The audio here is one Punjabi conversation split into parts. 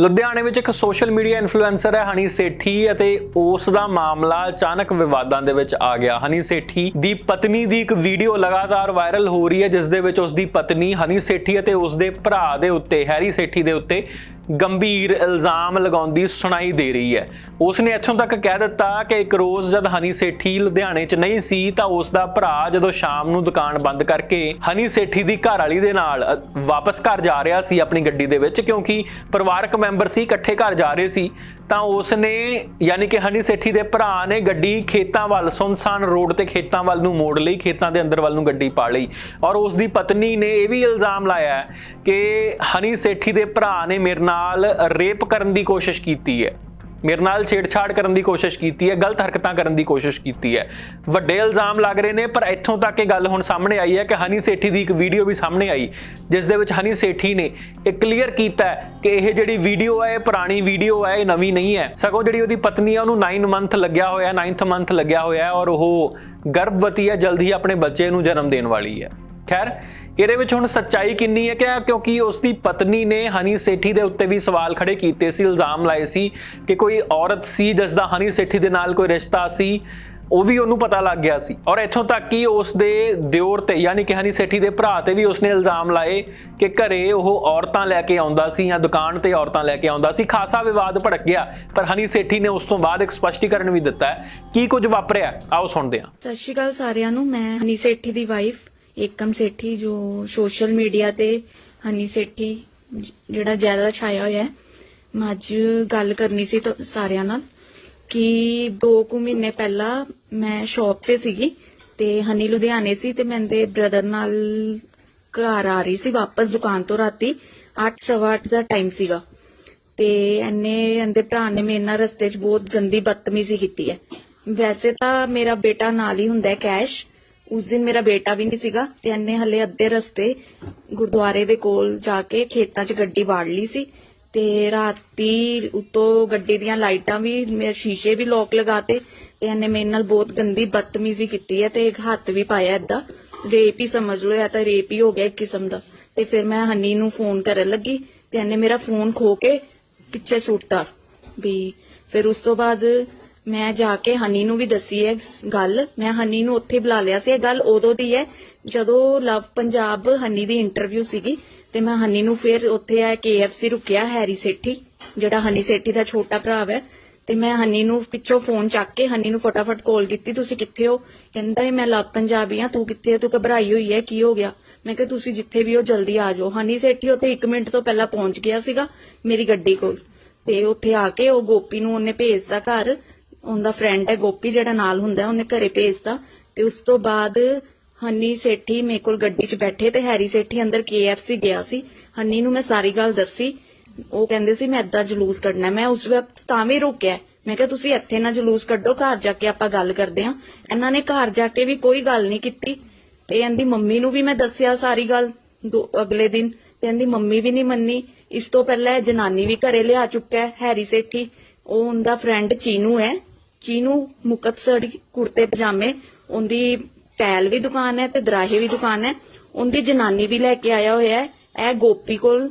ਲੁਧਿਆਣੇ ਵਿੱਚ ਇੱਕ ਸੋਸ਼ਲ ਮੀਡੀਆ ਇਨਫਲੂਐਂਸਰ ਹੈ ਹਨੀ ਸੇਠੀ ਅਤੇ ਉਸ ਦਾ ਮਾਮਲਾ ਅਚਾਨਕ ਵਿਵਾਦਾਂ ਦੇ ਵਿੱਚ ਆ ਗਿਆ। ਹਨੀ ਸੇਠੀ ਦੀ ਪਤਨੀ ਦੀ ਇੱਕ ਵੀਡੀਓ ਲਗਾਤਾਰ ਵਾਇਰਲ ਹੋ ਰਹੀ ਹੈ, ਜਿਸ ਦੇ ਵਿੱਚ ਉਸ ਦੀ ਪਤਨੀ ਹਨੀ ਸੇਠੀ ਅਤੇ ਉਸ ਦੇ ਭਰਾ ਦੇ ਉੱਤੇ, ਹੈਰੀ ਸੇਠੀ ਦੇ ਉੱਤੇ ਗੰਭੀਰ ਇਲਜ਼ਾਮ ਲਗਾਉਂਦੀ ਸੁਣਾਈ ਦੇ ਰਹੀ ਹੈ। ਉਸ ਨੇ ਇੱਥੋਂ ਤੱਕ ਕਹਿ ਦਿੱਤਾ ਕਿ ਇੱਕ ਰੋਜ਼ ਜਦ ਹਨੀ ਸੇਠੀ ਲੁਧਿਆਣੇ 'ਚ ਨਹੀਂ ਸੀ ਤਾਂ ਉਸ ਦਾ ਭਰਾ ਜਦੋਂ ਸ਼ਾਮ ਨੂੰ ਦੁਕਾਨ ਬੰਦ ਕਰਕੇ ਹਨੀ ਸੇਠੀ ਦੀ ਘਰ ਵਾਲੀ ਦੇ ਨਾਲ ਵਾਪਸ ਘਰ ਜਾ ਰਿਹਾ ਸੀ ਆਪਣੀ ਗੱਡੀ ਦੇ ਵਿੱਚ ਕਿਉਂਕਿ ਪਰਿਵਾਰਕ ਮੈਂਬਰ ਸੀ, ਇਕੱਠੇ ਘਰ ਜਾ ਰਹੇ ਸੀ, ਤਾਂ ਉਸ ਨੇ ਯਾਨੀ ਕਿ ਹਨੀ ਸੇਠੀ ਦੇ ਭਰਾ ਨੇ ਗੱਡੀ ਖੇਤਾਂ ਵੱਲ, ਸੁਨਸਾਨ ਰੋਡ ਤੇ ਖੇਤਾਂ ਵੱਲ ਨੂੰ ਮੋੜ ਲਈ, ਖੇਤਾਂ ਦੇ ਅੰਦਰ ਵੱਲ ਨੂੰ ਗੱਡੀ ਪਾ ਲਈ ਔਰ ਉਸ ਦੀ ਪਤਨੀ ਨੇ ਇਹ ਵੀ ਇਲਜ਼ਾਮ ਲਾਇਆ ਕਿ ਹਨੀ ਸੇਠੀ ਦੇ ਭਰਾ ਨੇ ਮੇਰੇ ਨਾਲ ਰੇਪ ਕਰਨ ਦੀ ਕੋਸ਼ਿਸ਼ ਕੀਤੀ ਹੈ। ਮੇਰੇ ਨਾਲ ਛੇੜਛਾੜ ਕਰਨ ਦੀ ਕੋਸ਼ਿਸ਼ ਕੀਤੀ ਹੈ, ਗਲਤ ਹਰਕਤਾਂ ਕਰਨ ਦੀ ਕੋਸ਼ਿਸ਼ ਕੀਤੀ ਹੈ। ਵੱਡੇ ਇਲਜ਼ਾਮ ਲੱਗ ਰਹੇ ਨੇ, ਪਰ ਇੱਥੋਂ ਤੱਕ ਇਹ ਗੱਲ ਹੁਣ ਸਾਹਮਣੇ ਆਈ ਹੈ ਕਿ ਹਨੀ ਸੇਠੀ ਦੀ ਇੱਕ ਵੀਡੀਓ ਵੀ ਸਾਹਮਣੇ ਆਈ, ਜਿਸ ਦੇ ਵਿੱਚ ਹਨੀ ਸੇਠੀ ਨੇ ਇਹ ਕਲੀਅਰ ਕੀਤਾ ਕਿ ਇਹ ਜਿਹੜੀ ਵੀਡੀਓ ਹੈ, ਇਹ ਪੁਰਾਣੀ ਵੀਡੀਓ ਹੈ, ਇਹ ਨਵੀਂ ਨਹੀਂ ਹੈ। ਸਗੋਂ ਜਿਹੜੀ ਉਹਦੀ ਪਤਨੀ ਹੈ, ਉਹਨੂੰ 9 ਮੰਥ ਲੱਗਿਆ ਹੋਇਆ ਹੈ 9th ਮੰਥ ਲੱਗਿਆ ਹੋਇਆ ਔਰ ਉਹ ਗਰਭਵਤੀ ਹੈ, ਜਲਦੀ ਹੀ ਆਪਣੇ ਬੱਚੇ ਨੂੰ ਜਨਮ ਦੇਣ ਵਾਲੀ ਹੈ। ਖੈਰ, ਇਹਦੇ ਵਿੱਚ ਹੁਣ ਸੱਚਾਈ ਕਿੰਨੀ ਹੈ ਕਿ ਕਿਉਂਕਿ ਉਸ ਦੀ ਪਤਨੀ ਨੇ ਹਨੀ ਸੇਠੀ ਦੇ ਉੱਤੇ ਵੀ ਸਵਾਲ ਖੜੇ ਕੀਤੇ ਸੀ, ਇਲਜ਼ਾਮ ਲਾਏ ਸੀ ਕਿ ਕੋਈ ਔਰਤ ਸੀ ਜਿਸ ਦਾ ਹਨੀ ਸੇਠੀ ਦੇ ਨਾਲ ਕੋਈ ਰਿਸ਼ਤਾ ਸੀ, ਉਹ ਵੀ ਉਹਨੂੰ ਪਤਾ ਲੱਗ ਗਿਆ ਸੀ। ਔਰ ਇੱਥੋਂ ਤੱਕ ਕਿ ਉਸ ਦੇ ਦਿਓਰ ਤੇ ਯਾਨੀ ਕਿ ਹਨੀ ਸੇਠੀ ਦੇ ਭਰਾ ਤੇ ਵੀ ਉਸਨੇ ਇਲਜ਼ਾਮ ਲਾਏ ਕਿ ਘਰੇ ਉਹ ਔਰਤਾਂ ਲੈ ਕੇ ਆਉਂਦਾ ਸੀ ਜਾਂ ਦੁਕਾਨ ਤੇ ਔਰਤਾਂ ਲੈ ਕੇ ਆਉਂਦਾ ਸੀ। ਖਾਸਾ ਵਿਵਾਦ ਭੜਕ ਗਿਆ, ਪਰ ਹਨੀ ਸੇਠੀ ਨੇ ਉਸ ਤੋਂ ਬਾਅਦ ਇੱਕ ਸਪਸ਼ਟੀਕਰਨ ਵੀ ਦਿੱਤਾ ਹੈ। ਕੀ ਕੁਝ ਵਾਪਰਿਆ? ਆਓ ਸੁਣਦੇ ਹਾਂ। ਸਤਿ ਸ਼੍ਰੀ ਅਕਾਲ ਸਾਰਿਆਂ ਨੂੰ, ਮੈਂ ਹਨੀ ਸੇਠੀ ਦੀ ਵਾਈਫ ਏਕਮ ਸੇਠੀ ਜੋ ਸੋਸ਼ਲ ਮੀਡੀਆ ਤੇ ਹਨੀ ਸੇਠੀ ਜ- ਜਿਹੜਾ ਜ਼ਿਆਦਾ ਛਾਇਆ ਹੋਇਆ ਹੈ, ਮੈਂ ਅੱਜ ਗੱਲ ਕਰਨੀ ਸੀ ਤਾਂ, ਸਾਰਿਆਂ ਨਾਲ ਕਿ 2 ਕੁ ਮਹੀਨੇ ਪਹਿਲਾਂ ਮੈਂ ਸ਼ੌਪ ਤੇ ਸੀਗੀ ਤੇ ਹਨੀ ਲੁਧਿਆਣੇ ਸੀ ਤੇ ਮੈਂ ਦੇ ਬ੍ਰਦਰ ਨਾਲ ਘਰ ਆ ਰਹੀ ਸੀ ਵਾਪਸ ਦੁਕਾਨ ਤੋਂ ਰਾਤੀ 8:30 ਦਾ ਟਾਈਮ ਸੀਗਾ। ਤੇ ਐਨੇ ਇਹਦੇ ਭਰਾ ਨੇ ਮੇਰੇ ਨਾਲ ਰਸਤੇ 'ਚ ਬਹੁਤ ਗੰਦੀ ਬਦਤਮੀਜ਼ੀ ਕੀਤੀ ਹੈ। ਵੈਸੇ ਤਾਂ ਮੇਰਾ ਬੇਟਾ ਨਾਲ ਹੀ ਹੁੰਦਾ ਹੈ ਕੈਸ਼। ਉਸ ਦਿਨ ਮੇਰਾ ਬੇਟਾ ਵੀ ਨਹੀਂ ਸੀਗਾ ਤੇ ਇਹਨੇ ਹਲੇ ਅੱਧੇ ਰਸਤੇ ਗੁਰਦੁਆਰੇ ਦੇ ਕੋਲ ਜਾ ਕੇ ਖੇਤਾਂ 'ਚ ਗੱਡੀ ਵਾੜ ਲਈ ਸੀ ਤੇ ਰਾਤੀ ਉਤੋਂ ਗੱਡੀ ਦੀਆਂ ਲਾਈਟਾਂ ਵੀ, ਮੇਰੇ ਸ਼ੀਸ਼ੇ ਵੀ ਲੋਕ ਲਗਾਤੇ ਤੇ ਇਹਨੇ ਮੇਰੇ ਨਾਲ ਬਹੁਤ ਗੰਦੀ ਬਦਤਮੀਜ਼ੀ ਕੀਤੀ ਹੈ ਤੇ ਇੱਕ ਹੱਥ ਵੀ ਪਾਇਆ ਏਦਾਂ। ਰੇਪ ਹੀ ਸਮਝ ਲਓ ਜਾਂ ਤਾਂ ਰੇਪ ਹੀ ਹੋ ਗਿਆ ਇੱਕ ਕਿਸਮ ਦਾ। ਤੇ ਫਿਰ ਮੈਂ ਹਨੀ ਨੂੰ ਫੋਨ ਕਰਨ ਲੱਗੀ ਤੇ ਇਹਨੇ ਮੇਰਾ ਫੋਨ ਖੋ ਕੇ ਪਿੱਛੇ ਸੁੱਟਤਾ ਵੀ। ਫਿਰ ਉਸ ਤੋਂ ਬਾਅਦ ਮੈਂ ਜਾ ਕੇ ਹਨੀ ਨੂੰ ਵੀ ਦੱਸੀ ਹੈ ਗੱਲ। ਮੈਂ ਹਨੀ ਨੂੰ ਉੱਥੇ ਬੁਲਾ ਲਿਆ ਸੀ। ਇਹ ਗੱਲ ਉਦੋਂ ਦੀ ਹੈ, ਜਦੋਂ ਲਵ ਪੰਜਾਬ ਹਨੀ ਦੀ ਇੰਟਰਵਿਊ ਸੀਗੀ ਤੇ ਮੈਂ ਹਨੀ ਨੂੰ ਫਿਰ ਉੱਥੇ ਆ KFC ਰੁਕਿਆ, ਹੈਰੀ ਸੇਠੀ, ਜਿਹੜਾ ਹਨੀ ਸੇਠੀ ਦਾ ਛੋਟਾ ਭਰਾ ਹੈ ਤੇ ਮੈਂ ਹਨੀ ਨੂੰ ਪਿੱਛੋਂ ਫੋਨ ਚੱਕ ਕੇ ਹਨੀ ਨੂੰ ਫਟਾਫਟ ਕਾਲ ਕੀਤੀ, ਤੁਸੀਂ ਕਿੱਥੇ ਹੋ? ਕਹਿੰਦਾ, ਇਹ ਮੈਂ ਲਵ ਪੰਜਾਬੀ ਆ ਤੂੰ ਕਿੱਥੇ ਹੈ? ਤੂੰ ਘਬਰਾਈ ਹੋਈ ਹੈ? ਕੀ ਹੋ ਗਿਆ? ਮੈਂ ਕਿਹਾ, ਤੁਸੀਂ ਜਿੱਥੇ ਵੀ ਹੋ, ਜਲਦੀ ਆ ਜਾਓ। ਹਨੀ ਸੇਠੀ ਉੱਥੇ 1 ਮਿੰਟ ਤੋਂ ਪਹਿਲਾਂ ਪਹੁੰਚ ਗਿਆ ਸੀਗਾ ਮੇਰੀ ਗੱਡੀ ਕੋਲ। ਤੇ ਉੱਥੇ ਆ ਕੇ ਉਹ ਗੋਪੀ ਨੂੰ ਉਹਨੇ ਭੇਜਦਾ ਘਰ। ਉਹਦਾ ਫਰੈਂਡ ਹੈ, ਗੋਪੀ ਜਿਹੜਾ ਨਾਲ ਹੁੰਦਾ ਉਹਨੇ ਘਰੇ ਭੇਜਤਾ। ਤੇ ਉਸ ਤੋਂ ਬਾਅਦ ਹਨੀ ਸੇਠੀ ਮੇਰੇ ਕੋਲ ਗੱਡੀ 'ਚ ਬੈਠੇ ਤੇ ਹੈਰੀ ਸੇਠੀ ਅੰਦਰ KFC ਗਿਆ ਸੀ। ਹਨੀ ਨੂੰ ਮੈਂ ਸਾਰੀ ਗੱਲ ਦੱਸੀ। ਉਹ ਕਹਿੰਦੇ ਸੀ, ਮੈਂ ਏਦਾਂ ਜਲੂਸ ਕੱਢਣਾ ਮੈਂ ਉਸ ਵਕਤ ਤਾਂ ਵੀ ਰੁਕਿਆ ਮੈਂ ਕਿਹਾ, ਤੁਸੀਂ ਇੱਥੇ ਨਾ ਜਲੂਸ ਕੱਢੋ, ਘਰ ਜਾ ਕੇ ਆਪਾਂ ਗੱਲ ਕਰਦੇ ਹਾਂ। ਇਹਨਾਂ ਨੇ ਘਰ ਜਾ ਕੇ ਵੀ ਕੋਈ ਗੱਲ ਨਹੀਂ ਕੀਤੀ। ਤੇ ਇਹਦੀ ਮੰਮੀ ਨੂੰ ਵੀ ਮੈਂ ਦੱਸਿਆ ਸਾਰੀ ਗੱਲ ਦੋ- ਅਗਲੇ ਦਿਨ। ਤੇ ਇਹਦੀ ਮੰਮੀ ਵੀ ਨਹੀਂ ਮੰਨੀ। ਇਸ ਤੋਂ ਪਹਿਲਾਂ ਇਹ ਜਨਾਨੀ ਵੀ ਘਰੇ ਲਿਆ ਚੁੱਕਾ ਹੈ, ਹੈਰੀ ਸੇਠੀ। ਉਹ ਉਹਦਾ ਫਰੈਂਡ ਚੀਨੂ ਹੈ। ਚੀਨੂ ਮੁਕਤਸਰ ਕੁੜਤੇ ਪਜਾਮੇ, ਉਹਦੀ ਟੈਲ ਵੀ ਦੁਕਾਨ ਹੈ ਤੇ ਦਰਾਹੇ ਵੀ ਦੁਕਾਨ ਹੈ। ਉਹਦੀ ਜਨਾਨੀ ਵੀ ਲੈ ਕੇ ਆਇਆ ਹੋਇਆ ਹੈ। ਇਹ ਗੋਪੀ ਕੋਲ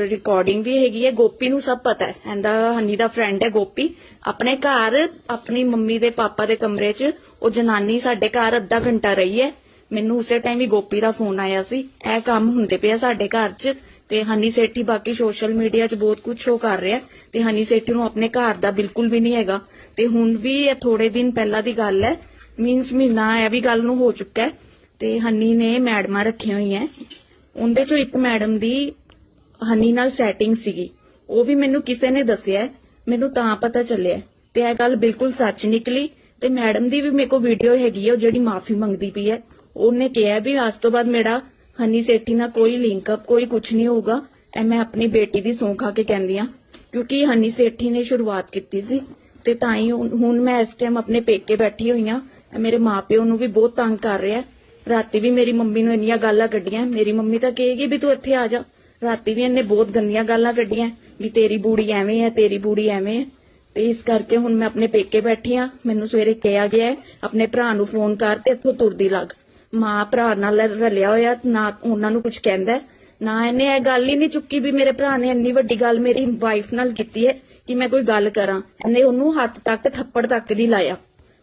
ਰਿਕਾਰਡਿੰਗ ਵੀ ਹੈਗੀ ਹੈ। ਗੋਪੀ ਨੂੰ ਸਭ ਪਤਾ ਹੈ। ਇਹਦਾ ਹਨੀ ਦਾ ਫਰੈਂਡ ਹੈ ਗੋਪੀ। ਆਪਣੇ ਘਰ, ਆਪਣੀ ਮੰਮੀ ਦੇ ਪਾਪਾ ਦੇ ਕਮਰੇ 'ਚ ਉਹ ਜਨਾਨੀ ਸਾਡੇ ਘਰ ਅੱਧਾ ਘੰਟਾ ਰਹੀ ਹੈ। ਮੈਨੂੰ ਉਸੇ ਟਾਈਮ ਹੀ ਗੋਪੀ ਦਾ ਫੋਨ ਆਇਆ ਸੀ। ਇਹ ਕੰਮ ਹੁੰਦੇ ਪਿਆ ਸਾਡੇ ਘਰ 'ਚ। ਤੇ ਹਨੀ ਸੇਠੀ ਬਾਕੀ ਸੋਸ਼ਲ ਮੀਡੀਆ 'ਚ ਬਹੁਤ ਕੁਝ ਸ਼ੋ ਕਰ ਰਿਹਾ ਤੇ ਹਨੀ ਸੇਠੀ ਨੂੰ ਆਪਣੇ ਘਰ ਦਾ ਬਿਲਕੁਲ ਵੀ ਨਹੀਂ ਹੈਗਾ। ਤੇ ਹੁਣ ਵੀ ਇਹ ਥੋੜੇ ਦਿਨ ਪਹਿਲਾਂ ਦੀ ਗੱਲ ਹੈ ਮੀਨਸ ਮਹੀਨਾ ਇਹ ਵੀ ਗੱਲ ਨੂੰ ਹੋ ਚੁੱਕਾ ਹੈ ਤੇ ਹਨੀ ਨੇ ਮੈਡਮਾਂ ਰੱਖੀਆਂ ਹੋਈਆਂ ਉਹਦੇ 'ਚੋਂ ਇੱਕ ਮੈਡਮ ਦੀ ਹਨੀ ਨਾਲ ਸੈਟਿੰਗ ਸੀਗੀ। ਉਹ ਵੀ ਮੈਨੂੰ ਕਿਸੇ ਨੇ ਦੱਸਿਆ ਮੈਨੂੰ ਤਾਂ ਪਤਾ ਚੱਲਿਆ ਤੇ ਇਹ ਗੱਲ ਬਿਲਕੁਲ ਸੱਚ ਨਿਕਲੀ ਤੇ ਮੈਡਮ ਦੀ ਵੀ ਮੇਰੇ ਕੋਲ ਵੀਡੀਓ ਹੈਗੀ ਹੈ, ਉਹ ਜਿਹੜੀ ਮਾਫੀ ਮੰਗਦੀ ਪਈ ਹੈ। ਉਹਨੇ ਕਿਹਾ ਵੀ ਅੱਜ ਤੋਂ ਬਾਅਦ ਮੇਰਾ ਹਨੀ ਸੇਠੀ ਨਾਲ ਕੋਈ ਲਿੰਕ ਅਪ ਕੋਈ ਕੁਝ ਨਹੀਂ ਹੋਊਗਾ। ਐ ਮੈਂ ਆਪਣੀ ਬੇਟੀ ਦੀ ਸੌਂ ਖਾ ਕੇ ਕਹਿੰਦੀ ਆ ਕਿਉਂਕਿ ਹਨੀ ਸੇਠੀ ਨੇ ਸ਼ੁਰੂਆਤ ਕੀਤੀ ਸੀ ਤੇ ਤਾਂ ਹੀ ਹੁਣ ਮੈਂ ਇਸ ਟਾਈਮ ਆਪਣੇ ਪੇਕੇ ਬੈਠੀ ਹੋਈ ਆ ਮੇਰੇ ਮਾਪਿਓ ਨੂੰ ਵੀ ਬਹੁਤ ਤੰਗ ਕਰ ਰਿਹਾ ਰਾਤੀ ਵੀ ਮੇਰੀ ਮੰਮੀ ਨੂੰ ਇੰਨੀਆਂ ਗਾਲਾਂ ਕੱਢੀਆਂ ਮੇਰੀ ਮੰਮੀ ਤਾਂ ਕਹੇਗੀ ਵੀ ਤੂੰ ਇੱਥੇ ਆ ਜਾ। ਰਾਤੀ ਵੀ ਇਹਨੇ ਬਹੁਤ ਗੰਦੀਆਂ ਗਾਲਾਂ ਕੱਢੀਆਂ ਵੀ ਤੇਰੀ ਬੂੜੀ ਐਵੇਂ ਹੈ, ਤੇਰੀ ਬੂੜੀ ਐਵੇਂ ਹੈ। ਤੇ ਇਸ ਕਰਕੇ ਹੁਣ ਮੈਂ ਆਪਣੇ ਪੇਕੇ ਬੈਠੀ ਆ ਮੈਨੂੰ ਸਵੇਰੇ ਕਿਹਾ ਗਿਆ ਆਪਣੇ ਭਰਾ ਨੂੰ ਫੋਨ ਕਰ ਤੇ ਇੱਥੋਂ ਤੁਰਦੀ ਲੱਗ। ਮਾਂ ਭਰਾ ਨਾਲ ਰਲਿਆ ਹੋਇਆ, ਨਾ ਉਹਨਾਂ ਨੂੰ ਕੁਝ ਕਹਿੰਦਾ ਨਾ ਇਹਨੇ ਇਹ ਗੱਲ ਹੀ ਨਹੀਂ ਚੁੱਕੀ ਵੀ ਮੇਰੇ ਭਰਾ ਨੇ ਇੰਨੀ ਵੱਡੀ ਗੱਲ ਮੇਰੀ ਵਾਈਫ ਨਾਲ ਕੀਤੀ ਹੈ ਕਿ ਮੈਂ ਕੋਈ ਗੱਲ ਕਰਾਂ। ਇਹਨੇ ਉਹਨੂੰ ਹੱਥ ਤੱਕ, ਥੱਪੜ ਤੱਕ ਨਹੀਂ ਲਾਇਆ।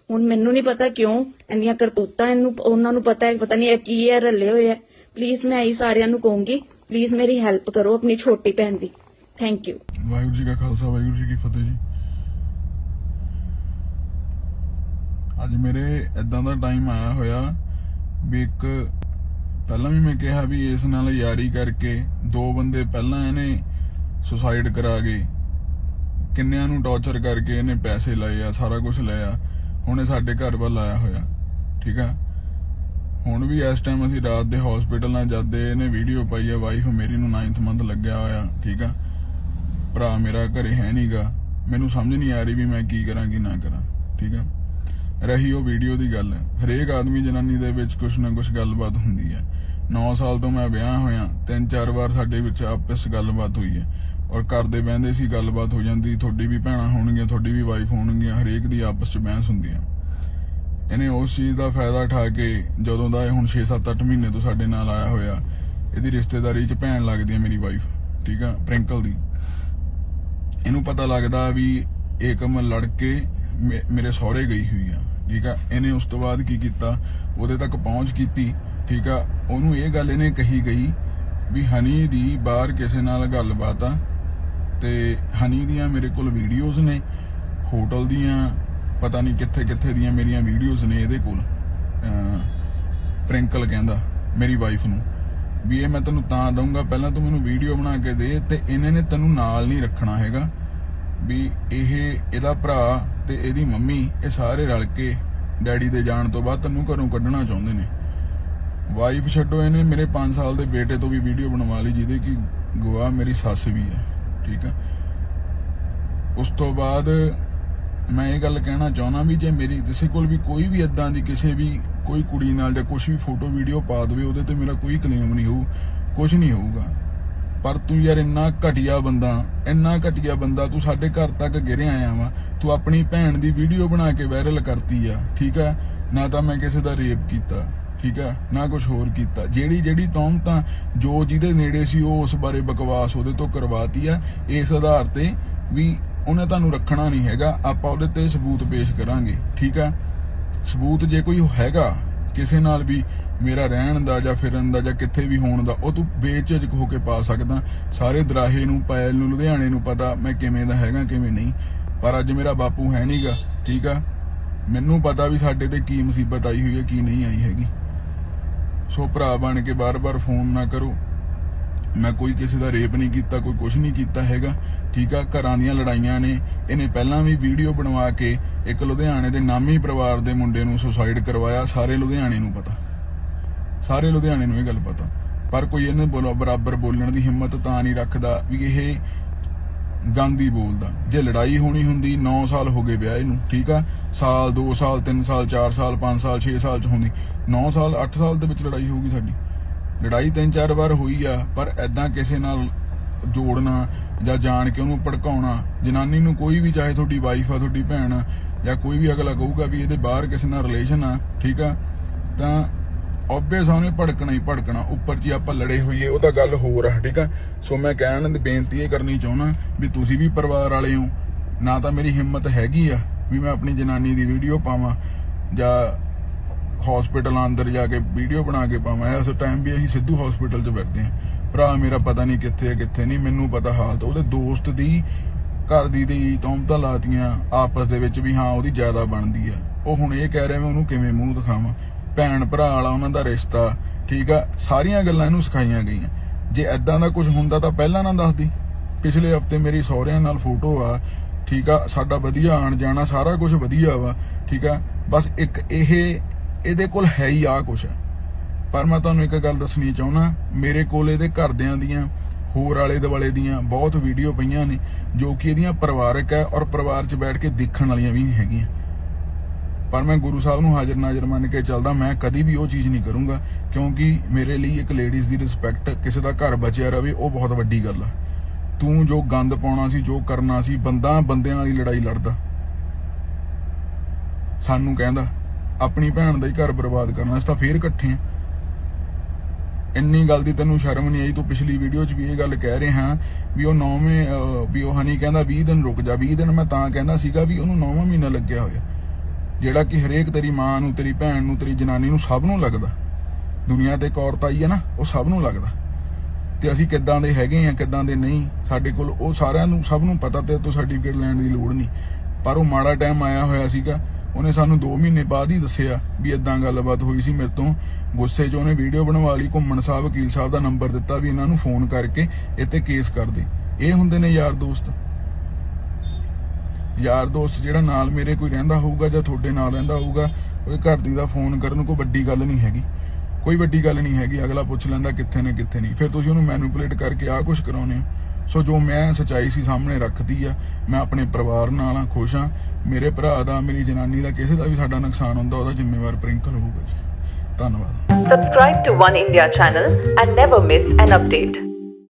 ਹੁਣ ਮੈਨੂੰ ਨਹੀਂ ਪਤਾ ਕਿਉਂ ਇੰਨੀਆਂ ਕਰਤੂਤਾਂ ਇਹਨੂੰ, ਉਹਨਾਂ ਨੂੰ ਪਤਾ ਹੈ, ਪਤਾ ਨਹੀਂ ਇਹ ਕੀ ਹੈ, ਰੱਲੇ ਹੋਏ ਹੈ। ਪਲੀਜ਼ ਮੈਂ ਇਹੀ ਸਾਰਿਆਂ ਨੂੰ ਕਹੂੰਗੀ ਪਲੀਜ਼ ਮੇਰੀ ਹੈਲਪ ਕਰੋ ਆਪਣੀ ਛੋਟੀ ਭੈਣ ਦੀ। ਥੈਂਕ ਯੂ ਵਾਹਿਗੁਰੂ ਜੀ ਕਾ ਖਾਲਸਾ, ਵਾਹਿਗੁਰੂ ਜੀ ਕੀ ਫਤਿਹ ਜੀ। ਅੱਜ ਮੇਰੇ ਇਦਾਂ ਦਾ ਟਾਈਮ ਆਇਆ ਹੋਇਆ ਵੀ ਇੱਕ ਪਹਿਲਾਂ ਵੀ ਮੈਂ ਕਿਹਾ ਵੀ ਇਸ ਨਾਲ ਯਾਰੀ ਕਰਕੇ ਦੋ ਬੰਦੇ ਪਹਿਲਾਂ ਇਹਨੇ ਸੁਸਾਈਡ ਕਰਾ ਗਏ। ਕਿੰਨਿਆਂ ਨੂੰ ਟੌਰਚਰ ਕਰਕੇ ਇਹਨੇ ਪੈਸੇ ਲਏ ਆ, ਸਾਰਾ ਕੁਝ ਲਿਆ ਹੁਣ ਇਹ ਸਾਡੇ ਘਰ ਵੱਲ ਆਇਆ ਹੋਇਆ, ਠੀਕ ਆ? ਹੁਣ ਵੀ ਇਸ ਟਾਈਮ ਅਸੀਂ ਰਾਤ ਦੇ ਹਸਪੀਟਲ ਨਾਲ ਜਾਂਦੇ, ਇਹਨੇ ਵੀਡੀਓ ਪਾਈ ਆ ਵਾਈਫ ਮੇਰੀ ਨੂੰ 9th ਮੰਥ ਲੱਗਿਆ ਹੋਇਆ, ਠੀਕ ਆ? ਭਰਾ ਮੇਰਾ ਘਰੇ ਹੈ ਨਹੀਂਗਾ ਮੈਨੂੰ ਸਮਝ ਨਹੀਂ ਆ ਰਹੀ ਵੀ ਮੈਂ ਕੀ ਕਰਾਂ, ਕੀ ਨਾ ਕਰਾਂ, ਠੀਕ ਆ? ਰਹੀ ਉਹ ਵੀਡੀਓ ਦੀ ਗੱਲ। ਹਰੇਕ ਆਦਮੀ ਜਨਾਨੀ ਦੇ ਵਿੱਚ ਕੁਛ ਨਾ ਕੁਛ ਗੱਲਬਾਤ ਹੁੰਦੀ ਹੈ। 9 ਸਾਲ ਤੋਂ ਮੈਂ ਵਿਆਹ ਹੋਇਆ, ਤਿੰਨ ਚਾਰ ਵਾਰ ਸਾਡੇ ਵਿੱਚ ਆਪਸ ਗੱਲਬਾਤ ਹੋਈ ਹੈ। ਔਰ ਘਰ ਦੇ ਬਹਿੰਦੇ ਸੀ, ਗੱਲਬਾਤ ਹੋ ਜਾਂਦੀ, ਤੁਹਾਡੀ ਵੀ ਭੈਣਾਂ ਹੋਣਗੀਆਂ, ਤੁਹਾਡੀ ਵੀ ਵਾਈਫ ਹੋਣਗੀਆਂ, ਹਰੇਕ ਦੀ ਆਪਸ ਚ ਬਹਿਸ ਹੁੰਦੀ ਹੈ। ਇਹਨੇ ਉਸ ਚੀਜ਼ ਦਾ ਫਾਇਦਾ ਉਠਾ ਕੇ ਜਦੋਂ ਦਾ ਇਹ ਹੁਣ 6-7-8 ਮਹੀਨੇ ਤੋਂ ਸਾਡੇ ਨਾਲ ਆਇਆ ਹੋਇਆ, ਇਹਦੀ ਰਿਸ਼ਤੇਦਾਰੀ 'ਚ ਭੈਣ ਲੱਗਦੀ ਹੈ ਮੇਰੀ ਵਾਈਫ ਠੀਕ ਆ, ਪ੍ਰਿੰਕਲ ਦੀ। ਇਹਨੂੰ ਪਤਾ ਲੱਗਦਾ ਵੀ ਏਕਮ ਲੜ ਕੇ ਮੇ- ਮੇਰੇ ਸਹੁਰੇ ਗਈ ਹੋਈ ਆ, ਠੀਕ ਆ? ਇਹਨੇ ਉਸ ਤੋਂ ਬਾਅਦ ਕੀ ਕੀਤਾ? ਉਹਦੇ ਤੱਕ ਪਹੁੰਚ ਕੀਤੀ, ਠੀਕ ਆ? ਉਹਨੂੰ ਇਹ ਗੱਲ ਇਹਨੇ ਕਹੀ ਗਈ ਵੀ ਹਨੀ ਦੀ ਬਾਹਰ ਕਿਸੇ ਨਾਲ ਗੱਲਬਾਤ ਆ ਤੇ ਹਨੀ ਦੀਆਂ ਮੇਰੇ ਕੋਲ ਵੀਡੀਓਜ਼ ਨੇ, ਹੋਟਲ ਦੀਆਂ, ਪਤਾ ਨਹੀਂ ਕਿੱਥੇ ਕਿੱਥੇ ਦੀਆਂ ਮੇਰੀਆਂ ਵੀਡੀਓਜ਼ ਨੇ ਇਹਦੇ ਕੋਲ ਪ੍ਰਿੰਕਲ ਕਹਿੰਦਾ, ਮੇਰੀ ਵਾਈਫ ਨੂੰ, ਵੀ ਇਹ ਮੈਂ ਤੈਨੂੰ ਤਾਂ ਦਊਂਗਾ, ਪਹਿਲਾਂ ਤੂੰ ਮੈਨੂੰ ਵੀਡੀਓ ਬਣਾ ਕੇ ਦੇ ਤੇ ਇਹਨੇ ਨੇ ਤੈਨੂੰ ਨਾਲ ਨਹੀਂ ਰੱਖਣਾ ਹੈਗਾ। ਵੀ ਇਹ, ਇਹਦਾ ਭਰਾ ਤੇ ਇਹਦੀ ਮੰਮੀ, ਇਹ ਸਾਰੇ ਰਲ ਕੇ ਡੈਡੀ ਦੇ ਜਾਣ ਤੋਂ ਬਾਅਦ ਤੈਨੂੰ ਘਰੋਂ ਕੱਢਣਾ ਚਾਹੁੰਦੇ ਨੇ। ਵਾਈਫ ਛੱਡੋ ਇਹਨੇ, ਮੇਰੇ 5 ਸਾਲ ਦੇ ਬੇਟੇ ਤੋਂ ਵੀ ਵੀਡੀਓ ਬਣਵਾ ਲਈ, ਜਿਹਦੇ ਕਿ ਗਵਾਹ ਮੇਰੀ ਸੱਸ ਵੀ ਹੈ, ਠੀਕ ਹੈ ਉਸ ਤੋਂ ਬਾਅਦ ਮੈਂ ਇਹ ਗੱਲ ਕਹਿਣਾ ਚਾਹੁੰਦਾ ਵੀ ਜੇ ਮੇਰੀ, ਕਿਸੇ ਕੋਲ ਵੀ ਕੋਈ ਵੀ ਇਦਾਂ ਦੀ ਕਿਸੇ ਵੀ, ਕੋਈ ਕੁੜੀ ਨਾਲ ਜਾਂ ਕੁਝ ਵੀ ਫੋਟੋ ਵੀਡੀਓ ਪਾ ਦੇਵੇ, ਉਹਦੇ ਤੇ ਮੇਰਾ ਕੋਈ ਕਲੇਮ ਨਹੀਂ ਹੋਊ ਕੁਝ ਨਹੀਂ ਹੋਊਗਾ। ਪਰ ਤੂੰ ਯਾਰ ਇੰਨਾ ਘਟੀਆ ਬੰਦਾ, ਇੰਨਾ ਘਟੀਆ ਬੰਦਾ, ਤੂੰ ਸਾਡੇ ਘਰ ਤੱਕ ਗਿਰਿਆ ਆਇਆ ਵਾ। ਤੂੰ ਆਪਣੀ ਭੈਣ ਦੀ ਵੀਡੀਓ ਬਣਾ ਕੇ ਵਾਇਰਲ ਕਰਤੀ ਆ, ਠੀਕ ਆ? ਨਾ ਤਾਂ ਮੈਂ ਕਿਸੇ ਦਾ ਰੇਪ ਕੀਤਾ, ਠੀਕ ਆ? ਨਾ ਕੁਝ ਹੋਰ ਕੀਤਾ। ਜਿਹੜੀ ਜਿਹੜੀ ਤੌਮਤਾਂ ਜੋ ਜਿਹਦੇ ਨੇੜੇ ਸੀ ਉਹ ਉਸ ਬਾਰੇ ਬਕਵਾਸ ਉਹਦੇ ਤੋਂ ਕਰਵਾਤੀ ਆ। ਇਸ ਆਧਾਰ ਤੇ ਵੀ ਉਹਨੇ ਤੁਹਾਨੂੰ ਰੱਖਣਾ ਨਹੀਂ ਹੈਗਾ, ਆਪਾਂ ਉਹਦੇ ਤੇ ਸਬੂਤ ਪੇਸ਼ ਕਰਾਂਗੇ, ਠੀਕ ਆ? ਸਬੂਤ ਜੇ ਕੋਈ ਹੈਗਾ ਕਿਸੇ ਨਾਲ ਵੀ ਮੇਰਾ ਰਹਿਣ ਦਾ ਜਾਂ ਫਿਰਨ ਦਾ ਜਾਂ ਕਿੱਥੇ ਵੀ ਹੋਣ ਦਾ, ਉਹ ਤੂੰ ਬੇਝਿਜਕ ਹੋ ਕੇ ਪਾ ਸਕਦਾ। ਸਾਰੇ ਦਰਾਹੇ ਨੂੰ ਪੈਲ ਨੂੰ, ਲੁਧਿਆਣੇ ਨੂੰ ਪਤਾ ਮੈਂ ਕਿਵੇਂ ਦਾ ਹੈਗਾ, ਕਿਵੇਂ ਨਹੀਂ। ਪਰ ਅੱਜ ਮੇਰਾ ਬਾਪੂ ਹੈ ਨਹੀਂਗਾ ਠੀਕ ਆ? ਮੈਨੂੰ ਪਤਾ ਵੀ ਸਾਡੇ ਤੇ ਕੀ ਮੁਸੀਬਤ ਆਈ ਹੋਈ ਹੈ, ਕੀ ਨਹੀਂ ਆਈ ਹੈਗੀ। ਸੋ ਭਰਾ ਬਣ ਕੇ ਬਾਰ-ਬਾਰ ਫੋਨ ਨਾ ਕਰੋ। ਮੈਂ ਕੋਈ ਕਿਸੇ ਦਾ ਰੇਪ ਨਹੀਂ ਕੀਤਾ, ਕੋਈ ਕੁਝ ਨਹੀਂ ਕੀਤਾ ਹੈਗਾ। ਠੀਕ ਆ, ਘਰਾਂ ਦੀਆਂ ਲੜਾਈਆਂ ਨੇ। ਇਹਨੇ ਪਹਿਲਾਂ ਵੀ ਵੀਡੀਓ ਬਣਵਾ ਕੇ ਇੱਕ ਲੁਧਿਆਣੇ ਦੇ ਨਾਮੀ ਪਰਿਵਾਰ ਦੇ ਮੁੰਡੇ ਨੂੰ ਸੁਸਾਈਡ ਕਰਵਾਇਆ, ਸਾਰੇ ਲੁਧਿਆਣੇ ਨੂੰ ਪਤਾ। ਸਾਰੇ ਲੁਧਿਆਣੇ ਨੂੰ ਇਹ ਗੱਲ ਪਤਾ। ਪਰ ਕੋਈ ਇਹਨੇ ਬੋਲ, ਬਰਾਬਰ ਬੋਲਣ ਦੀ ਹਿੰਮਤ ਤਾਂ ਨਹੀਂ ਰੱਖਦਾ ਵੀ ਇਹ ਗਾਂਧੀ ਬੋਲਦਾ। ਜੇ ਲੜਾਈ ਹੋਣੀ ਹੁੰਦੀ 9 ਸਾਲ ਹੋ ਗਏ ਵਿਆਹ ਨੂੰ, ਠੀਕ ਆ? ਸਾਲ 2 ਸਾਲ 3 ਸਾਲ 4 ਸਾਲ 5 ਸਾਲ 6 ਸਾਲ ਚ ਹੁੰਦੀ। 9 ਸਾਲ 8 ਸਾਲ ਦੇ ਵਿੱਚ ਲੜਾਈ ਹੋਊਗੀ ਸਾਡੀ। ਲੜਾਈ ਤਿੰਨ ਚਾਰ ਵਾਰ ਹੋਈ ਆ, ਪਰ ਐਦਾਂ ਕਿਸੇ ਨਾਲ ਜੋੜਨਾ ਜਾਂ ਜਾਣ ਕੇ ਉਹਨੂੰ ਭੜਕਾਉਣਾ, ਜਨਾਨੀ ਨੂੰ ਕੋਈ ਵੀ ਚਾਹੇ ਤੁਹਾਡੀ ਵਾਈਫ ਆ, ਤੁਹਾਡੀ ਭੈਣ ਆ, ਜਾਂ ਕੋਈ ਵੀ ਅਗਲਾ ਕਹੂਗਾ ਵੀ ਇਹਦੇ ਬਾਹਰ ਕਿਸੇ ਨਾਲ ਰਿਲੇਸ਼ਨ ਆ, ਠੀਕ ਆ? ਤਾਂ ਆਬਵੀਅਸ ਉਹਨੇ ਭੜਕਣਾ ਹੀ ਭੜਕਣਾ, ਉੱਪਰ ਜੀ ਆਪਾਂ ਲੜੇ ਹੋਈਏ ਉਹ ਤਾਂ ਗੱਲ ਹੋਰ ਆ, ਠੀਕ ਆ? ਸੋ ਮੈਂ ਕਹਿਣ ਦੀ ਬੇਨਤੀ ਇਹ ਕਰਨੀ ਚਾਹੁੰਦਾ ਵੀ ਤੁਸੀਂ ਵੀ ਪਰਿਵਾਰ ਵਾਲੇ ਹੋ, ਨਾ ਤਾਂ ਮੇਰੀ ਹਿੰਮਤ ਹੈਗੀ ਆ ਵੀ ਮੈਂ ਆਪਣੀ ਜਨਾਨੀ ਦੀ ਵੀਡੀਓ ਪਾਵਾਂ, ਜਾਂ ਹਸਪੀਟਲ ਅੰਦਰ ਜਾ ਕੇ ਵੀਡੀਓ ਬਣਾ ਕੇ ਪਾਵਾਂ। ਇਸ ਟਾਈਮ ਵੀ ਅਸੀਂ ਸਿੱਧੂ ਹਸਪੀਟਲ 'ਚ ਬੈਠਦੇ ਹਾਂ। ਭਰਾ ਮੇਰਾ ਪਤਾ ਨਹੀਂ ਕਿੱਥੇ ਹੈ, ਕਿੱਥੇ ਨਹੀਂ, ਮੈਨੂੰ ਪਤਾ ਹਾਲਤ। ਉਹਦੇ ਦੋਸਤ ਦੀ, ਘਰ ਦੀ ਦੀ ਤੌਮਤਾਂ ਲਾਤੀਆਂ ਆਪਸ ਦੇ ਵਿੱਚ ਵੀ ਹਾਂ, ਉਹਦੀ ਜ਼ਿਆਦਾ ਬਣਦੀ ਆ ਉਹ ਹੁਣ ਇਹ ਕਹਿ ਰਿਹਾ ਮੈਂ ਉਹਨੂੰ ਕਿਵੇਂ ਮੂੰਹ ਦਿਖਾਵਾਂ। ਭੈਣ ਭਰਾ ਵਾਲਾ ਉਹਨਾਂ ਦਾ ਰਿਸ਼ਤਾ, ਠੀਕ ਆ? ਸਾਰੀਆਂ ਗੱਲਾਂ ਇਹਨੂੰ ਸਿਖਾਈਆਂ ਗਈਆਂ। ਜੇ ਐਦਾਂ ਦਾ ਕੁਝ ਹੁੰਦਾ ਤਾਂ ਪਹਿਲਾਂ ਨਾ ਦੱਸਦੀ। ਪਿਛਲੇ ਹਫ਼ਤੇ ਮੇਰੀ ਸਹੁਰਿਆਂ ਨਾਲ ਫੋਟੋ ਆ, ਠੀਕ ਆ? ਸਾਡਾ ਵਧੀਆ ਆਣ ਜਾਣਾ ਸਾਰਾ ਕੁਝ ਵਧੀਆ ਵਾ, ਠੀਕ ਆ? ਬਸ ਇੱਕ ਇਹ ਇਹਦੇ ਕੋਲ ਹੈ ਹੀ ਆ ਕੁਛ। ਪਰ ਮੈਂ ਤੁਹਾਨੂੰ ਇੱਕ ਗੱਲ ਦੱਸਣੀ ਚਾਹੁੰਦਾ, ਮੇਰੇ ਕੋਲ ਇਹਦੇ ਘਰਦਿਆਂ ਦੀਆਂ, ਹੋਰ ਆਲੇ ਦੁਆਲੇ ਦੀਆਂ ਬਹੁਤ ਵੀਡੀਓ ਪਈਆਂ ਨੇ, ਜੋ ਕਿ ਇਹਦੀਆਂ ਪਰਿਵਾਰਕ ਹੈ ਔਰ ਪਰਿਵਾਰ 'ਚ ਬੈਠ ਕੇ ਦੇਖਣ ਵਾਲੀਆਂ ਵੀ ਨਹੀਂ ਹੈਗੀਆਂ। ਪਰ ਮੈਂ ਗੁਰੂ ਸਾਹਿਬ ਨੂੰ ਹਾਜ਼ਰ ਨਾਜ਼ਰ ਮੰਨ ਕੇ ਚੱਲਦਾ, ਮੈਂ ਕਦੀ ਵੀ ਉਹ ਚੀਜ਼ ਨਹੀਂ ਕਰੂੰਗਾ, ਕਿਉਂਕਿ ਮੇਰੇ ਲਈ ਇੱਕ ਲੇਡੀਜ਼ ਦੀ ਰਿਸਪੈਕਟ ਕਿਸੇ ਦਾ ਘਰ ਬਚਿਆ ਰਵੇ, ਉਹ ਬਹੁਤ ਵੱਡੀ ਗੱਲ ਆ। ਤੂੰ ਜੋ ਗੰਦ ਪਾਉਣਾ ਸੀ, ਜੋ ਕਰਨਾ ਸੀ, ਬੰਦਾ ਬੰਦਿਆਂ ਵਾਲੀ ਲੜਾਈ ਲੜਦਾ। ਸਾਨੂੰ ਕਹਿੰਦਾ ਆਪਣੀ ਭੈਣ ਦਾ ਹੀ ਘਰ ਬਰਬਾਦ ਕਰਨਾ ਅਸੀਂ ਤਾਂ ਫੇਰ ਇਕੱਠੇ ਆ। ਇੰਨੀ ਗੱਲ ਦੀ ਤੈਨੂੰ ਸ਼ਰਮ ਨਹੀਂ ਆਈ? ਤੂੰ ਪਿਛਲੀ ਵੀਡੀਓ 'ਚ ਵੀ ਇਹ ਗੱਲ ਕਹਿ ਰਿਹਾ ਵੀ ਉਹ ਨੌਵੇਂ ਵੀ ਉਹ ਹਨੀ ਕਹਿੰਦਾ 20 ਦਿਨ ਰੁਕ ਜਾ 20 ਦਿਨ ਮੈਂ ਤਾਂ ਕਹਿੰਦਾ ਸੀਗਾ ਵੀ ਉਹਨੂੰ ਨੌਵਾਂ ਮਹੀਨਾ ਲੱਗਿਆ ਹੋਇਆ। ਜਿਹੜਾ ਕਿ ਹਰੇਕ ਤੇਰੀ ਮਾਂ ਨੂੰ, ਤੇਰੀ ਭੈਣ ਨੂੰ, ਤੇਰੀ ਜਨਾਨੀ ਨੂੰ ਸਭ ਨੂੰ ਲੱਗਦਾ। ਦੁਨੀਆ ਤੇ ਇੱਕ ਔਰਤ ਆਈ ਹੈ ਨਾ, ਉਹ ਸਭ ਨੂੰ ਲੱਗਦਾ। ਤੇ ਅਸੀਂ ਕਿੱਦਾਂ ਦੇ ਹੈਗੇ ਆ ਕਿੱਦਾਂ ਦੇ ਨਹੀਂ, ਸਾਡੇ ਕੋਲ ਉਹ ਸਾਰਿਆਂ ਨੂੰ ਸਭ ਨੂੰ ਪਤਾ ਤੇ ਤੋਂ ਸਰਟੀਫਿਕੇਟ ਲੈਣ ਦੀ ਲੋੜ ਨਹੀਂ। ਪਰ ਉਹ ਮਾੜਾ ਟਾਈਮ ਆਇਆ ਹੋਇਆ ਸੀਗਾ। ਉਹਨੇ ਸਾਨੂੰ 2 ਮਹੀਨੇ ਬਾਅਦ ਹੀ ਦੱਸਿਆ ਵੀ ਇਦਾਂ ਗੱਲਬਾਤ ਹੋਈ ਸੀ ਮੇਰੇ ਤੋਂ। ਗੁੱਸੇ 'ਚ ਉਹਨੇ ਵੀਡੀਓ ਬਣਵਾ ਲਈ, ਘੁੰਮਣ ਸਾਹਿਬ, ਵਕੀਲ ਸਾਹਿਬ ਦਾ ਨੰਬਰ ਦਿੱਤਾ ਵੀ ਇਹਨਾਂ ਨੂੰ ਫੋਨ ਕਰਕੇ ਇੱਥੇ ਕੇਸ ਕਰ ਦੇ। ਇਹ ਹੁੰਦੇ ਨੇ ਯਾਰ ਦੋਸਤ। ਯਾਰ ਦੋਸਤ ਜਿਹੜਾ ਨਾਲ ਮੇਰੇ ਕੋਈ ਰਹਿੰਦਾ ਹੋਊਗਾ ਜਾਂ ਤੁਹਾਡੇ ਨਾਲ ਰਹਿੰਦਾ ਹੋਊਗਾ ਉਹਦੇ ਘਰ ਦੀ ਦਾ ਫੋਨ ਕਰਨ ਕੋਈ ਵੱਡੀ ਗੱਲ ਨਹੀਂ ਹੈਗੀ। ਕੋਈ ਵੱਡੀ ਗੱਲ ਨਹੀਂ ਹੈਗੀ, ਅਗਲਾ ਪੁੱਛ ਲੈਂਦਾ ਕਿੱਥੇ ਨੇ, ਕਿੱਥੇ ਨਹੀਂ। ਫਿਰ ਤੁਸੀਂ ਉਹਨੂੰ ਮੈਨੂਪੂਲੇਟ ਕਰਕੇ ਆਹ ਕੁਝ ਕਰਾਉਨੇ ਹੋ। ਸੋ ਜੋ ਮੈਂ ਸਚਾਈ ਸੀ ਸਾਹਮਣੇ ਰੱਖਦੀ ਆ, ਮੈਂ ਆਪਣੇ ਪਰਿਵਾਰ ਨਾਲ ਆ, ਖੁਸ਼ ਆ। ਮੇਰੇ ਭਰਾ ਦਾ, ਮੇਰੀ ਜਨਾਨੀ ਦਾ, ਕਿਸੇ ਦਾ ਵੀ ਸਾਡਾ ਨੁਕਸਾਨ ਹੁੰਦਾ, ਉਹਦਾ ਜ਼ਿੰਮੇਵਾਰ ਪ੍ਰਿੰਕਲ ਹੋਊਗਾ ਜੀ। ਧੰਨਵਾਦ। Subscribe to One India channel and never miss an update.